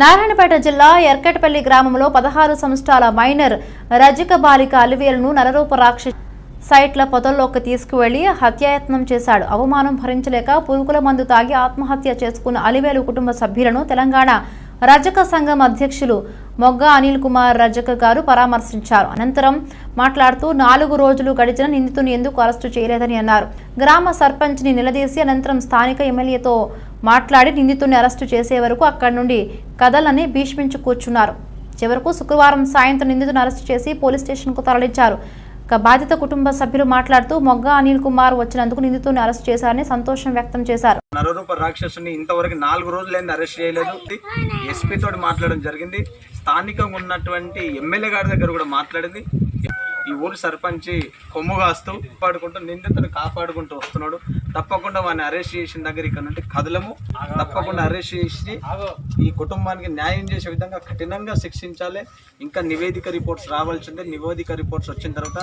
నారాయణపేట జిల్లా ఎర్కటపల్లి గ్రామంలో పదహారు సంవత్సరాల మైనర్ రజక బాలిక అలివేలును నరరూప రాక్ష సైట్ల పొదల్లోకి తీసుకువెళ్ళి హత్యాయత్నం చేశాడు. అవమానం భరించలేక పురుగుల మందు తాగి ఆత్మహత్య చేసుకున్న అలివేలు కుటుంబ సభ్యులను తెలంగాణ రజక సంఘం అధ్యక్షులు మొగ్గ అనిల్ కుమార్ రజక గారు పరామర్శించారు. అనంతరం మాట్లాడుతూ నాలుగు రోజులు గడిచిన నిందితుని ఎందుకు అరెస్టు చేయలేదని అన్నారు. గ్రామ సర్పంచ్ని నిలదీసి అనంతరం స్థానిక ఎమ్మెల్యేతో మాట్లాడి నిందితుడిని అరెస్టు చేసే వరకు అక్కడి నుండి కదలని భీష్మించు కూర్చున్నారు. చివరకు శుక్రవారం సాయంత్రం నిందితుని అరెస్టు చేసి పోలీస్ స్టేషన్కు తరలించారు. బాధిత కుటుంబ సభ్యులు మాట్లాడుతూ మొగ్గ అనిల్ కుమార్ వచ్చినందుకు నిందితుడిని అరెస్ట్ చేశారని సంతోషం వ్యక్తం చేశారు. నరూప రాక్షసుని ఇంతవరకు నాలుగు రోజులైంది అరెస్ట్ చేయలేదు. ఎస్పీ తోటి మాట్లాడడం జరిగింది. స్థానికంగా ఉన్నటువంటి ఎమ్మెల్యే గారి దగ్గర కూడా మాట్లాడింది. ఈ ఊరు సర్పంచ్ కొమ్ము కాస్తూ కాపాడుకుంటూ నిందితుని కాపాడుకుంటూ వస్తున్నాడు. తప్పకుండా వాడిని అరెస్ట్ చేసిన దగ్గర ఇక్కడ నుండి కదలము. తప్పకుండా అరెస్ట్ చేసి ఈ కుటుంబానికి న్యాయం చేసే విధంగా కఠినంగా శిక్షించాలి. ఇంకా నివేదిక రిపోర్ట్స్ రావాల్సిందే. నివేదిక రిపోర్ట్స్ వచ్చిన తర్వాత